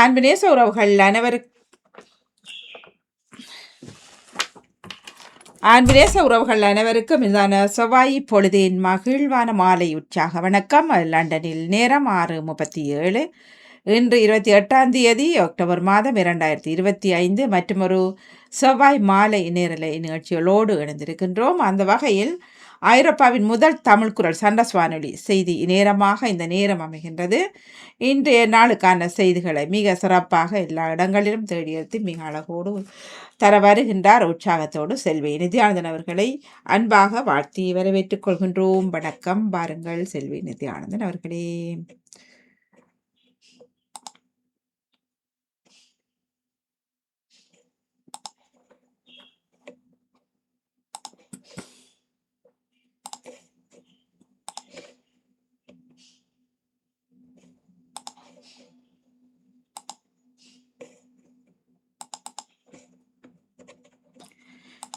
அன்பினேச உறவுகள் அனைவருக்கு அன்பினேச உறவுகள் அனைவருக்கும் இதான செவ்வாய் பொழுதின் மகிழ்வான மாலை உற்சாக வணக்கம். லண்டனில் நேரம் ஆறு முப்பத்தி ஏழு இன்று இருபத்தி எட்டாம் தேதி அக்டோபர் மாதம் இரண்டாயிரத்தி இருபத்தி ஐந்து. மற்றும் ஒரு செவ்வாய் மாலை நேரலை நிகழ்ச்சிகளோடு இணைந்திருக்கின்றோம். அந்த வகையில் ஐரோப்பாவின் முதல் தமிழ் குரல் சண்டஸ் வானொலி செய்தி நேரமாக இந்த நேரம் அமைகின்றது. இன்றைய நாளுக்கான செய்திகளை மிக சிறப்பாக எல்லா இடங்களிலும் தேடி எடுத்து மிக அழகோடு தர வருகின்றார். உற்சாகத்தோடு செல்வி நித்யானந்தன் அவர்களை அன்பாக வாழ்த்தி வரவேற்றுக் கொள்கின்றோம். வணக்கம். பாருங்கள் செல்வி நித்யானந்தன் அவர்களே.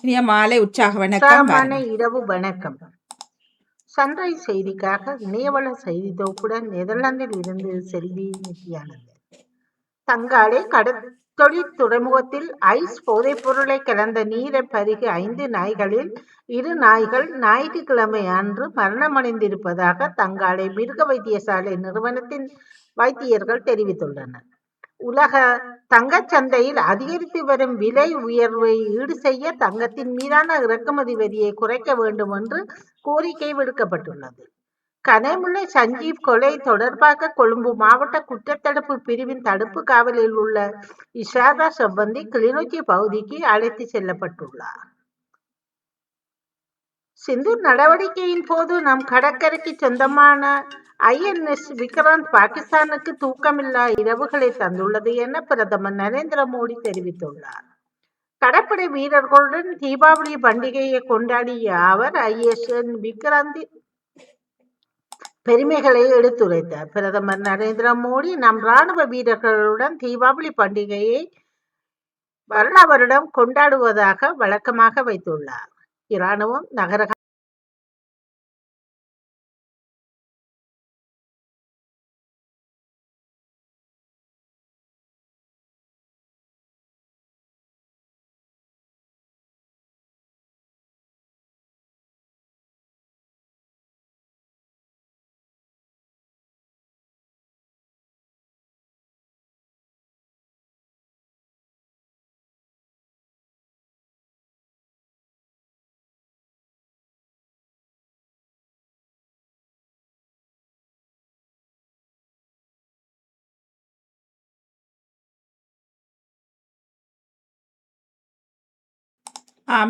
இனிய மாலை உற்சாக வணக்கம். இரவு வணக்கம். சன்ரைஸ் செய்திக்காக இணையவள செய்தி தொகுப்புடன் நெதர்லாந்தில் இருந்து செல்வி நித்யானந்தன் தங்காலே கடற்தொழில் துறைமுகத்தில் ஐஸ் போதைப் பொருளை கலந்த நீரை பருகி ஐந்து நாய்களில் இரு நாய்கள் ஞாயிற்றுக்கிழமை அன்று மரணமடைந்திருப்பதாக தங்காலை மிருக வைத்தியசாலை நிறுவனத்தின் வைத்தியர்கள் தெரிவித்துள்ளனர். உலக தங்கச் சந்தையில் அதிகரித்து வரும் விலை உயர்வை ஈடு செய்ய தங்கத்தின் மீதான இறக்குமதி வரியை குறைக்க வேண்டும் என்று கோரிக்கை விடுக்கப்பட்டுள்ளது. கனைமுல்லை சஞ்சீவ் கொலை தொடர்பாக கொழும்பு மாவட்ட குற்றத்தடுப்பு பிரிவின் தடுப்பு காவலில் உள்ள இஷாரா செவ்வந்தி கிளிநொச்சி பகுதிக்கு அழைத்து செல்லப்பட்டுள்ளார். சிந்தூர் நடவடிக்கையின் போது நம் கடற்கரைக்கு சொந்தமான ஐஎன்எஸ் விக்ராந்த் பாகிஸ்தானுக்கு தூக்கமில்லா இரவுகளை தந்துள்ளது என பிரதமர் நரேந்திர மோடி தெரிவித்துள்ளார். கடற்படை வீரர்களுடன் தீபாவளி பண்டிகையை கொண்டாடிய அவர் ஐஎஸ்என் விக்ராந்தி பெருமைகளை எடுத்துரைத்தார். பிரதமர் நரேந்திர மோடி நம் ராணுவ வீரர்களுடன் தீபாவளி பண்டிகையை வருட வருடம் கொண்டாடுவதாக வழக்கமாக வைத்துள்ளார். இராணுவம் நகர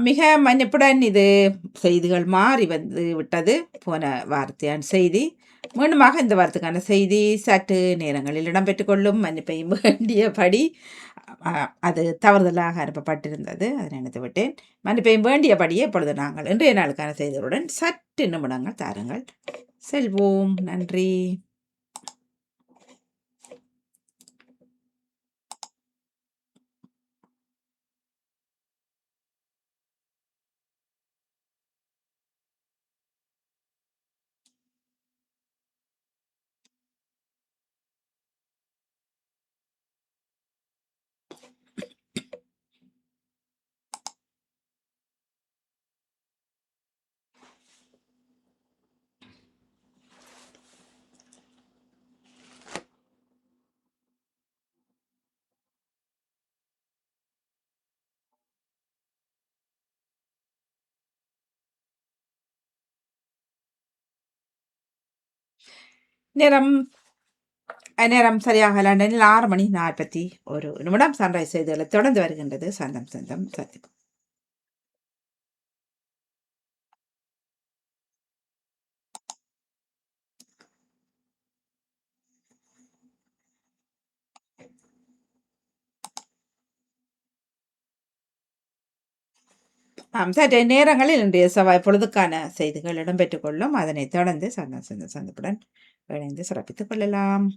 மிக மன்னிப்புடன் இது செய்திகள் மாறி வந்து விட்டது போன வார்த்தையான செய்தி மீண்டுமாக இந்த வாரத்துக்கான செய்தி சற்று நேரங்களில் இடம்பெற்றுக் கொள்ளும் மன்னிப்பையும் வேண்டியபடி அது தவறுதலாக அனுப்பப்பட்டிருந்தது அதை நினைத்து விட்டேன் மன்னிப்பையும் வேண்டியபடியே இப்பொழுது நாங்கள் இன்றைய நாளுக்கான செய்திகளுடன் சற்று நிமிடங்கள் தாருங்கள் செல்வோம் நன்றி நேரம் நேரம் சரியாக லண்டனில் ஆறு மணி நாற்பத்தி ஒரு நிமிடம் சன்ரைஸ் செய்திகளை தொடர்ந்து வருகின்றது சந்தம் சந்தம் சத்தியம் ஆம் சற்று நேரங்களில் இன்றைய செவ்வாய் பொழுதுக்கான செய்திகள் இடம்பெற்றுக் கொள்ளும் அதனைத் தொடர்ந்து சந்தம் சந்தம் சந்திப்புடன் Paréntesis, repite cuál es la